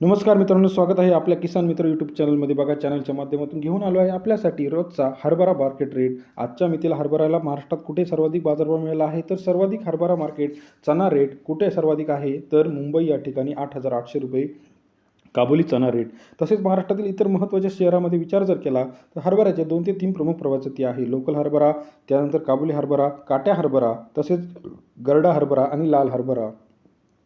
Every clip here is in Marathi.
नमस्कार मित्रांनो स्वागत आहे आपल्या किसान मित्र यूट्यूब चॅनलमध्ये बघा चॅनलच्या माध्यमातून घेऊन आलो आहे. आपल्यासाठी रोजचा हरभरा मार्केट रेट आजच्या मितीला हरभऱ्याला महाराष्ट्रात कुठे सर्वाधिक बाजारभाव मिळाला आहे? तर सर्वाधिक हरभरा मार्केट चना रेट कुठे सर्वाधिक आहे? तर मुंबई या ठिकाणी आठ हजार आठशे रुपये. काबुली चना रेट तसेच महाराष्ट्रातील इतर महत्त्वाच्या शहरामध्ये विचार जर केला तर हरभऱ्याचे दोन ते तीन प्रमुख प्रवाचती आहे. लोकल हरभरा त्यानंतर काबुली हरभरा काट्या हरभरा तसेच गरडा हरभरा आणि लाल हरभरा.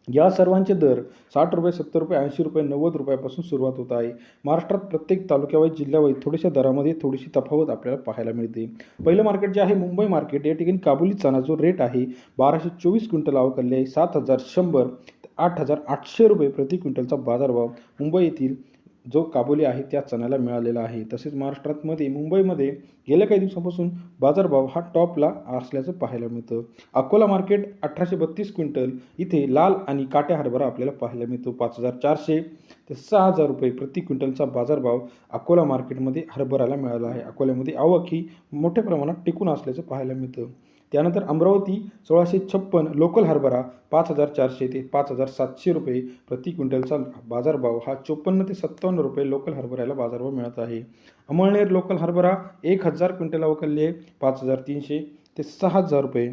या सर्वांचे दर साठ रुपये सत्तर रुपये ऐंशी रुपये नव्वद रुपयापासून सुरुवात होत आहे. महाराष्ट्रात प्रत्येक तालुक्यावाईज जिल्ह्यावाईज थोड्याशा दरामध्ये थोडीशी तफावत आपल्याला पाहायला मिळते. पहिलं मार्केट जे आहे मुंबई मार्केट या ठिकाणी काबुली चना जो रेट आहे बाराशे चोवीस क्विंटल अवकलले आहे. सात हजार शंभर आठ हजार आठशे रुपये प्रति क्विंटलचा बाजारभाव मुंबई येथील जो काबुली आहे त्या चण्याला मिळालेला आहे. तसेच महाराष्ट्रातमध्ये मुंबईमध्ये गेल्या काही दिवसापासून बाजारभाव हा टॉपला असल्याचं पाहायला मिळतं. अकोला मार्केट अठराशे बत्तीस क्विंटल इथे लाल आणि काट्या हरभरा आपल्याला पाहायला मिळतो. पाच हजार चारशे ते सहा हजार रुपये प्रति क्विंटलचा बाजारभाव अकोला मार्केटमध्ये हरभऱ्याला मिळाला आहे. अकोल्यामध्ये आवक ही मोठ्या प्रमाणात टिकून असल्याचं पाहायला मिळतं. त्यानंतर अमरावती सोळाशे छप्पन लोकल हरभरा पाच हजार चारशे ते पाच हजार सातशे रुपये प्रति क्विंटलचा बाजारभाव हा चोपन्न ते सत्तावन्न रुपये लोकल हरभऱ्याला बाजारभाव मिळत आहे. अमळनेर लोकल हरभरा एक हजार क्विंटल अवकलले पाच हजार तीनशे ते सहा हजार रुपये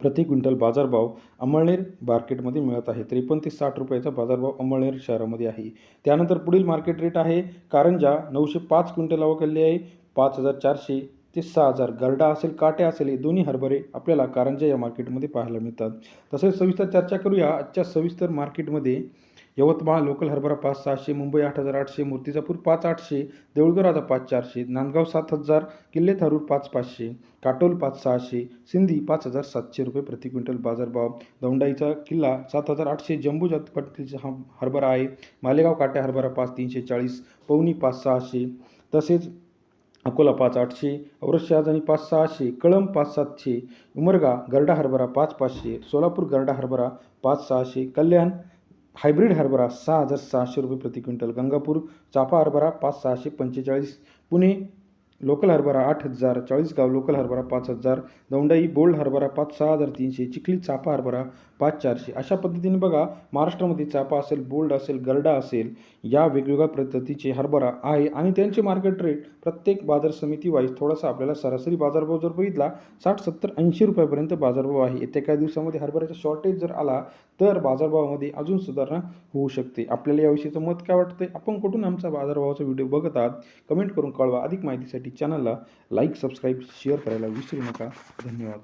प्रति क्विंटल बाजारभाव अमळनेर मार्केटमध्ये मिळत आहे. त्रेपन्न ते साठ रुपयाचा बाजारभाव अमळनेर शहरामध्ये आहे. त्यानंतर पुढील मार्केट रेट आहे कारंजा नऊशे पाच क्विंटल अवकलले आहे पाच हजार चारशे ते सहा हजार. गरडा असेल काट्या असेल हे दोन्ही हरभरे आपल्याला कारंजा या मार्केटमध्ये पाहायला मिळतात. तसेच सविस्तर चर्चा करूया. आजच्या सविस्तर मार्केटमध्ये यवतमाळ लोकल हरभरा पाच सहाशे मुंबई आठ हजार आठशे मूर्तिजापूर पाच आठशे देऊळगर आता पाच चारशे नांदगाव सात हजार किल्ले थारूर पाच पाचशे काटोल पाच सहाशे सिंधी पाच हजार सातशे रुपये प्रति क्विंटल बाजारभाव. दौंडाईचा किल्ला सात हजार आठशे जम्बू जातपाटीलचा हरभरा आहे. मालेगाव काट्या हरभरा पाच तीनशे चाळीस पवनी पाच सहाशे. तसेच अकोला पाच आठशे औरत आणि पाच सहाशे कळंब पाच सातशे उमरगा गरडा हरभरा पाच पाचशे सोलापूर गरडा हरभरा पाच सहाशे कल्याण हायब्रिड हरभरा सहा हजार सहाशे रुपये प्रति क्विंटल गंगापूर चाफा हरभरा पाच सहाशे पंचेचाळीस पुणे लोकल हरभरा आठ हजार चाळीसगाव लोकल हरभरा पाच हजार दौंडाई बोल्ड हरभरा पाच सहा हजार तीनशे चिखली चापा हरभरा पाच चारशे. अशा पद्धतीने बघा महाराष्ट्रामध्ये चापा असेल बोल्ड असेल गरडा असेल या वेगवेगळ्या पद्धतीचे हरभरा आहे. आणि त्यांचे मार्केट रेट प्रत्येक बाजार समिती वाईज थोडासा आपल्याला सरासरी बाजारभाव जर बघितला साठ सत्तर ऐंशी रुपयापर्यंत बाजारभाव आहे. येत्या काही दिवसामध्ये हरभऱ्याचा शॉर्टेज जर आला तर बाजारभावामध्ये अजून सुधारणा होऊ शकते. आपल्याला याविषयीचं मत काय वाटतं आपण कुठून आमचा बाजारभावाचा व्हिडिओ बघत आहात? कमेंट करून कळवा. अधिक माहितीसाठी चॅनलला लाईक सबस्क्राईब शेअर करायला विसरू नका. धन्यवाद.